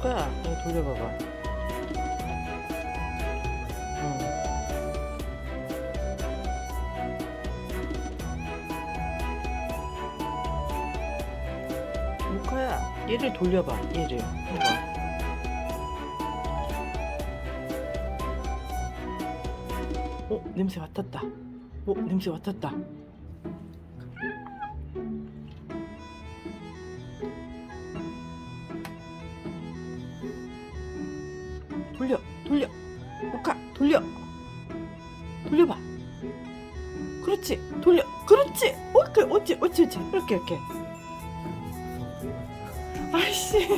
거야. 이거 돌려봐봐. 응. 루카야, 얘를 돌려봐. 얘를. 해봐. 어, 냄새 맡았다. 어, 냄새 맡았다. 돌려, 돌려. 루카, 돌려. 돌려봐. 그렇지, 돌려. 그렇지. 오케이, 어찌, 어찌, 어찌. 이렇게, 이렇게. 아이씨.